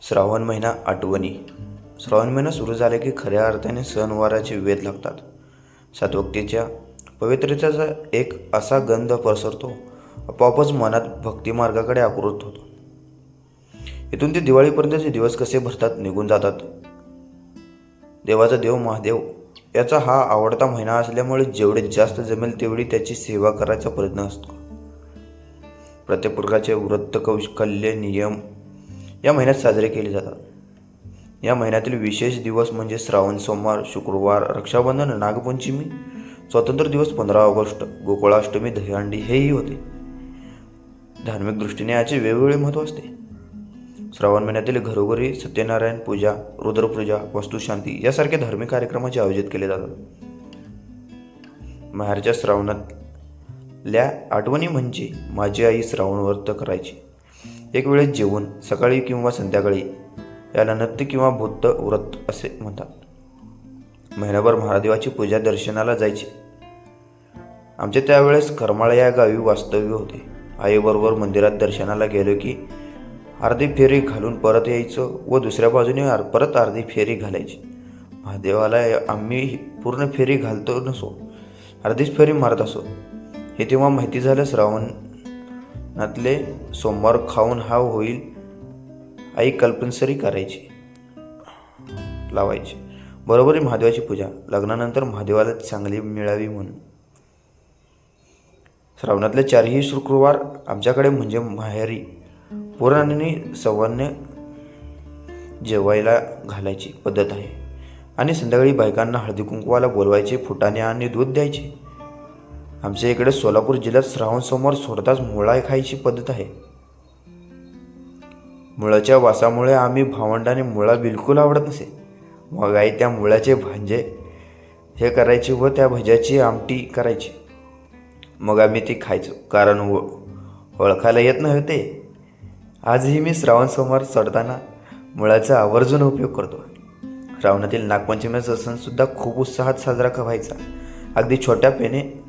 श्रावण महिना आठवणी. श्रावण महिना सुरू झाला की खऱ्या अर्थाने सणवाराचे वेध लागतात. सातवक्तीच्या पवित्रतेचा एक असा गंध पसरतो आपोआपच मनात भक्तिमार्गाकडे आकृत होतो. इथून ते दिवाळीपर्यंतचे दिवस कसे भरतात निघून जातात. देवाचा देव महादेव याचा हा आवडता महिना असल्यामुळे जेवढे जास्त जमेल तेवढी त्याची सेवा करायचा प्रयत्न असतो. प्रत्येक प्रकारचे व्रत कौशल्य नियम या महिन्यात साजरे केले जातात. या महिन्यातील विशेष दिवस म्हणजे श्रावण सोमवार शुक्रवार रक्षाबंधन नागपंचमी स्वातंत्र्य दिवस पंधरा ऑगस्ट गोकुळाष्टमी दहीहंडी हेही होते. धार्मिक दृष्टीने याचे वेगवेगळे महत्त्व असते. श्रावण महिन्यातील घरोघरी सत्यनारायण पूजा रुद्रपूजा वस्तुशांती यासारखे धार्मिक कार्यक्रमाचे आयोजित केले जातात. माहेरच्या श्रावणातल्या आठवणी म्हणजे माझी आई श्रावण व्रत करायची. एक वेळेस जेवण सकाळी किंवा संध्याकाळी याला नत्य किंवा बुद्ध व्रत असे म्हणतात. महिनाभर महादेवाची पूजा दर्शनाला जायची. आमच्या त्यावेळेस करमाळा या गावी वास्तव्य होते. आईबरोबर मंदिरात दर्शनाला गेलो की अर्धी फेरी घालून परत यायचं व दुसऱ्या बाजूने परत अर्धी फेरी घालायची. महादेवाला आम्ही पूर्ण फेरी घालतो नसो अर्धीच फेरी मारत असो. हे तेव्हा माहिती झालं नातले सोमवार खाऊन हा होईल आई कल्पनसरी करायची लावायची. बरोबर महादेवाची पूजा. लग्नानंतर महादेवाला चांगली मिळावी म्हणून. श्रावणातले चारही शुक्रवार आमच्याकडे म्हणजे माहेरी. पुराणाने सवान्य जेवायला घालायची पद्धत आहे. आणि संध्याकाळी बायकांना हळदी कुंकवाला बोलवायचे फुटाणे आणि दूध द्यायचे. आमच्या इकडे सोलापूर जिल्ह्यात श्रावण सोडताच मुळा खायची पद्धत आहे. मुळाच्या वासामुळे आम्ही भावंडाने मुळा बिलकुल आवडत नसे. मग आई त्या मुळाचे भांजे हे करायचे व त्या भज्याची आमटी करायची. मग आम्ही ती खायचो कारण व ओळखायला येत नव्हते. आजही मी श्रावण सोमवार सोडताना मुळाचा आवर्जून उपयोग करतो. श्रावणातील नागपंचमीचा सणसुद्धा खूप उत्साहात साजरा व्हायचा. अगदी छोट्या पेने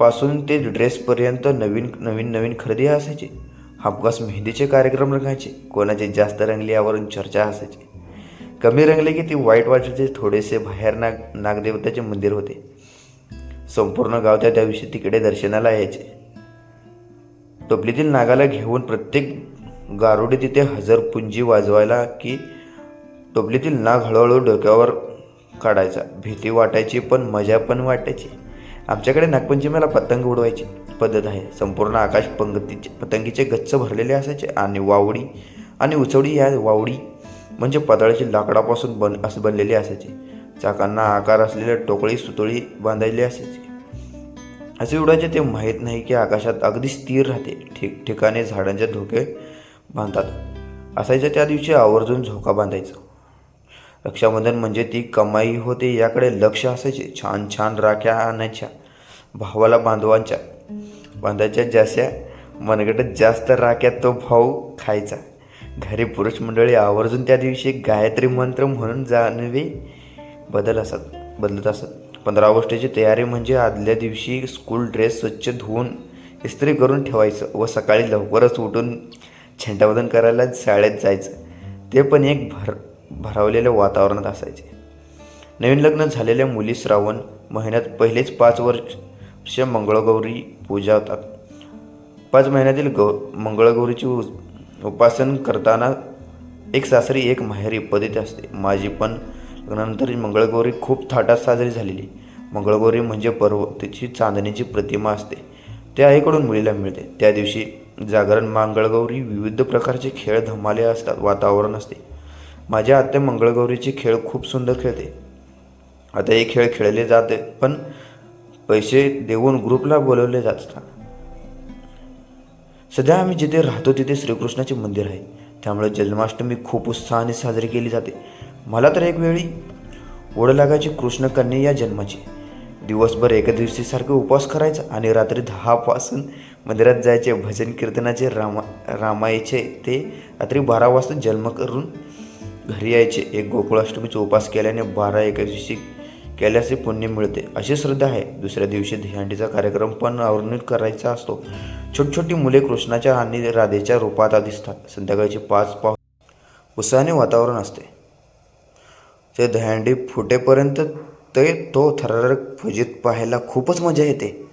पासून ते ड्रेसपर्यंत नवीन नवीन नवीन खरेदी असायची हमखास मेहंदीचे कार्यक्रम रंगायचे. कोणाचे जास्त रंगले यावरून चर्चा असायची कमी रंगले की ती वाईट वाटायचे. थोडेसे बाहेर नाग नागदेवताचे मंदिर होते. संपूर्ण गाव त्या दिवशी तिकडे दर्शनाला यायचे. टोपलीतील नागाला घेऊन प्रत्येक गारुडी तिथे हजर पुंजी वाजवायला की टोपलीतील नाग हळूहळू डोक्यावर काढायचा. भीती वाटायची पण मजा पण वाटायची. आमच्याकडे नागपंचमीला पतंग उडवायची पद्धत आहे. संपूर्ण आकाश पंगतीचे पतंगीचे गच्च भरलेले असायचे आणि वावडी आणि उचवडी या वावडी म्हणजे पदळाची लाकडापासून बन असं बनलेली असायची. चाकांना आकार असलेल्या टोकळी सुतळी बांधायली असायची. असे उडायचे ते माहीत नाही की आकाशात अगदी स्थिर राहते. ठिकठिकाणी झाडांचे धोके बांधतात. असायच्या त्या दिवशी आवर्जून झोका बांधायचा. रक्षाबंधन म्हणजे ती कमाई होते याकडे लक्ष असायचे. छान छान राख्या आणायच्या भावाला बांधवांच्या. बांधायच्या जास्या मनगटत जास्त राख्या तो भाऊ खायचा. घरी पुरुष मंडळी आवर्जून त्या दिवशी गायत्री मंत्र म्हणून जाणवे बदल असत बदलत असत. पंधरा ऑगस्टची तयारी म्हणजे आदल्या दिवशी स्कूल ड्रेस स्वच्छ धुवून इस्त्री करून ठेवायचं व सकाळी लवकरच उठून झेंडावदन करायला शाळेत जायचं. ते पण एक भर भरावलेल्या वातावरणात असायचे. नवीन लग्न झालेल्या मुली श्रावण महिन्यात पहिलेच पाच वर्ष मंगळगौरी पूजा होतात. पाच महिन्यातील गौ मंगळगौरीची उपासन करताना एक सासरी एक माहेरी पद्धती असते. माझी पण लग्नानंतर मंगळगौरी खूप थाटात साजरी झालेली. मंगळगौरी म्हणजे पर्वतीची चांदणीची प्रतिमा असते. ते आईकडून मुलीला मिळते. त्या दिवशी जागरण मंगळगौरी विविध प्रकारचे खेळ धमाले असतात. वातावरण असते. माझ्या आत्या मंगळगौरीचे खेळ खूप सुंदर खेळते. आता हे खेळ खेळले जाते पण पैसे देऊन ग्रुपला बोलवले जातात. सध्या आम्ही जिथे राहतो तिथे श्रीकृष्णाचे मंदिर आहे. त्यामुळे जन्माष्टमी खूप उत्साहाने साजरी केली जाते. मला तर एक वेळी ओढ लागायची कृष्णकन्या या जन्माची. दिवसभर एका दिवशीसारखे उपवास करायचा आणि रात्री दहापासून मंदिरात जायचे भजन कीर्तनाचे रामा रामायचे ते रात्री बारा वाजता जन्म करून घरी यायचे. एक गोकुळाष्टमीचा उपास केल्याने बारा एकादशी केल्याचे पुण्य मिळते. अशी श्रद्धा आहे. दुसऱ्या दिवशी दहीहंडीचा कार्यक्रम पण आवर्णित करायचा असतो. छोटी छोटी मुले कृष्णाच्या आणि राधेच्या रूपात दिसतात संध्याकाळची पाच पाव उत्साहाने वातावरण असते. ते दहीहंडी फुटेपर्यंत ते तो थरारक फुजीत पाहायला खूपच मजा येते.